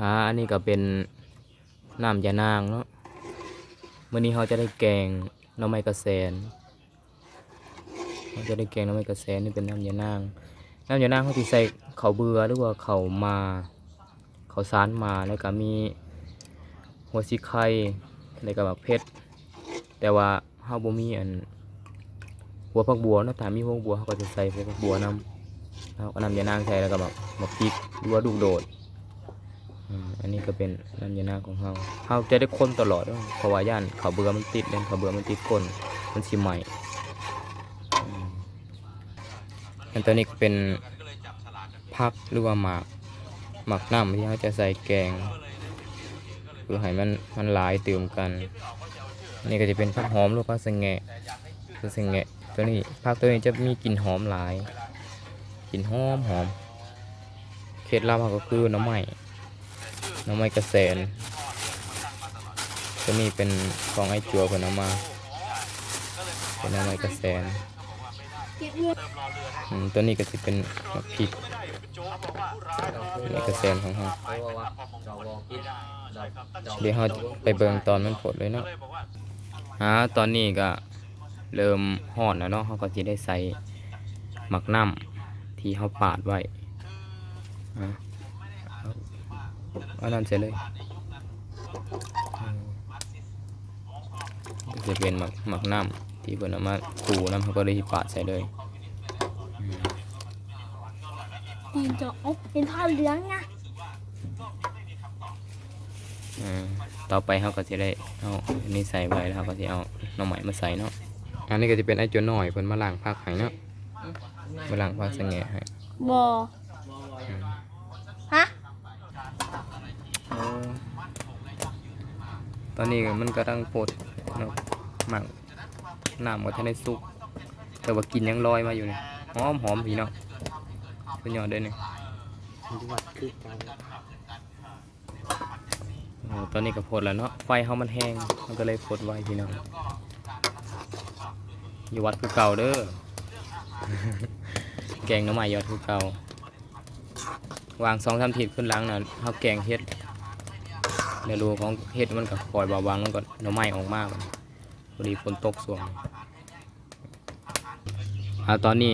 อ่าอันนี้ก็เป็นน้ำยานางเนาะมื้อนี้เขาจะได้แกงน่อไม้กระแสนเขาจะได้แกงน่อไม้กระแสนนี่เป็นน้ำยานาง น้ำยานางเขาสิใส่เขาเบื่อหรือว่าเขามาเขาสารมาแล้วก็มีหัวสิไข่แล้วก็แบบเพชรแต่ว่าเฮาบ่มีอันหัวผักบัวนะถ้ามีหัวผักบัวเขาก็จะใส่หัวผักบัวนำเอาเอาน้ำยานางใส่แล้วก็แบบมาพริกหรือว่าลูกโดด อันนี้ก็เป็นน้ำยานาของเฮาเฮาจะได้คนตลอดเพราะว่าย่านเขาเบื่อมันติดเล่นเขาวเบื่อมันติดก้นมันสิใหม่อันตัวนี้ก็เป็นพักหรือว่าหมากหมากน้ำที่เขาจะใส่แกงเพื่อให้มันมันหลายเติมกันอันนี้ก็จะเป็นผักหอมหรือผักสะแงะผักสะแงะตัวนี้ผักตัวนี้จะมีกลิ่นหอมหลายกลิ่นหอมหอมเคล็ดลับเขาก็คือน้ำไหม้ น้ำไม้กระแสนตัวนี้เป็นของไอจัวเพิ่นเอามาเป็นน้ำไม้กระแสนตัวนี้ก็จะเป็นมะพริกไม้กระแสนของเขาเดี๋ยวเราไปเบิ่งตอนมันผดเลยเนาะอ่าตอนนี้ก็เริ่มหอนแล้วเนาะเขาก็จะได้ใส่หมักน้ำที่เขาปาดไว้อ่าเอาเอานั่นเสร็จเลยอืมก็จะเป็นหมักหมักน้ำที่เพิ่นเอามาตูน้ำเขาก็เลยปาดใส่เลยตีนจะเอาเป็นผ้าเหลืองนะอ่าต่อไปเขาก็จะได้เอาอันนี้ใส่ไว้แล้วเขาก็จะเอาหน่อไม้มาใส่เนาะอันนี้ก็จะเป็นไอ้จัวหน่อยเพิ่นมาล้างผักให้เนาะมาล้างผักสะแงะให้บ ตอนนี้มันกำลังปดเนาะหมักน้ำก็ทันได้สุก แต่ว่ากินยังลอยมาอยู่เนี่ยหอมหอมพี่เนาะเป็นยอดเด้อนี่จังหวัดคือการโอ้ตอนนี้ก็พดแล้วเนาะไฟเฮามันแห้งมันก็เลยพดไว้พี่น้องอยู่วัดคือเก่าเด้อแกงน้ำใหม่ยอดคือเก่าวางสองสามทิศขึ้นหลังน่ะเฮาแกงเฮ็ด ในรูของเฮ็ดมันก็คอยเบาบางแลงก่อนหน้ำใหม่ออกมากพอดีฝนตกส่วงอ่าตอนนี้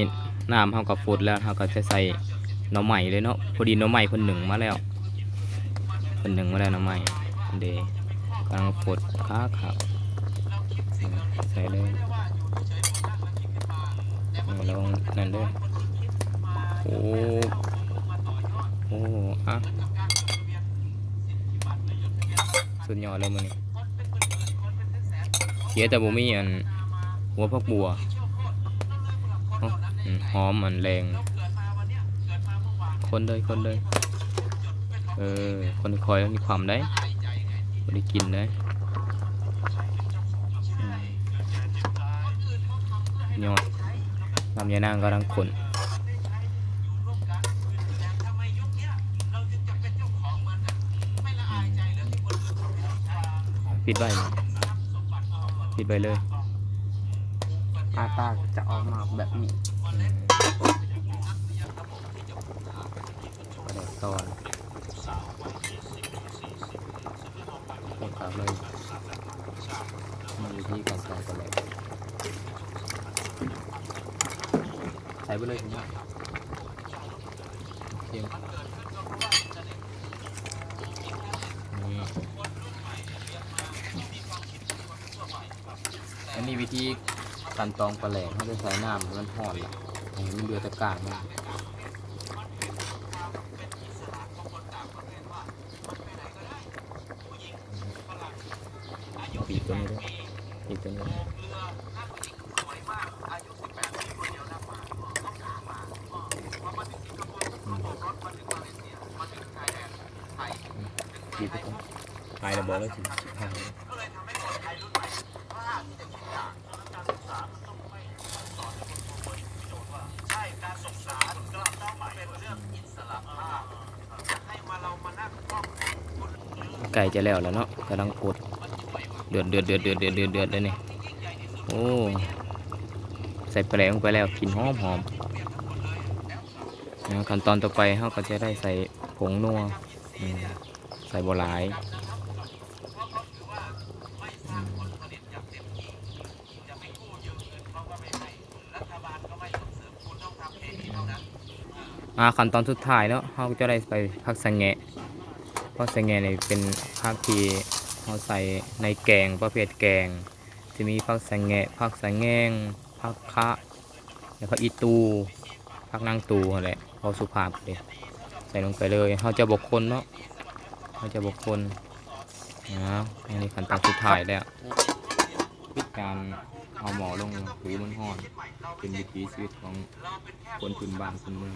น้ำเฮากับฝดแล้วเฮาก็จะใส่หน่อใหม่เลยเนาะพอดีหน่อใหม่คนหนึ่งมาแล้วคนหนึ่งมาแล้วหน่อใหม่เดกำลังฝดค้าขับใส่เลยลองนั่นเด้วยโอ้โอ้อะ สุดยอดเลยมันเสียแต่บ่มีอันหัวพักบัวเอ้าอืมอันแรง คนเลยคนเลยเออคนคอยมีความได้บ่ได้กินได้ยอดลำยานางกำลังขน ปิดไว้ปิดไว้เลยอาตาจะออกมาแบบนี้ประเดี๋ยวก่อนเก็บกลับเลยมีวิธีการใส่กันเลยใส่ไปเลยถึงว่าเทียมนี่ อันนี้วิธีการตองปลาแหลงเขาจะใส่น้ำให้มันห่อนละให้มันเดือดตะกร้างมันปีกตัวนี้ด้วยปีกตัวนี้ด้วยอืมปีกตัวนี้ตายแล้วบอกเลยถึงสุดท้าย ไก่จะแล้วแล้วเนาะกำลังปวดเดือดเดือดเดือดเดือดเดือดเดือดเดือดเลยนี่โอ้ใส่แปลงลงไปแล้วกลิ่นหอมหอมนะขั้นตอนต่อไปเราก็จะได้ใส่ผงนัวใส่บัวลาย อ่าขั้นตอนสุดท้ายเนาะเราจะได้ไปพักสังแงะพักสังแงะนี่เป็นผักที่เราใส่ในแกงประเภทแกงจะมีผักสังแงะผักสังแงงผักคะแล้วก็อีตูผักนางตูนั่นแหละพอสุภาพเลยใส่ลงไปเลยเราจะบกคนเนาะเราจะบกคนนะอันนี้ขั้นตอนสุดท้ายแล้ววิการ เอาหมอลงหรือบนห้อนเป็นวิถีชีวิตของคนพื้นบ้านพื้นเมือง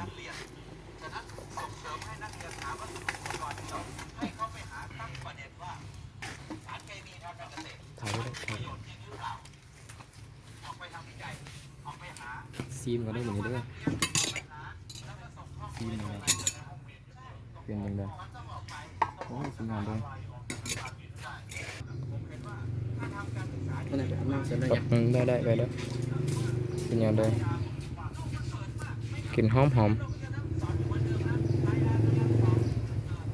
ถ่ายไว้ได้ถ่ายซีมก็ได้เหมือนนี้ด้วยซีมเป็นยังไงโอ้ยสวยงามเลย เลยไปอาบน้ำเสร็จแล้วแป๊บนึงได้ได้ไปแล้วเป็นยังไงกลินหอมหอมๆ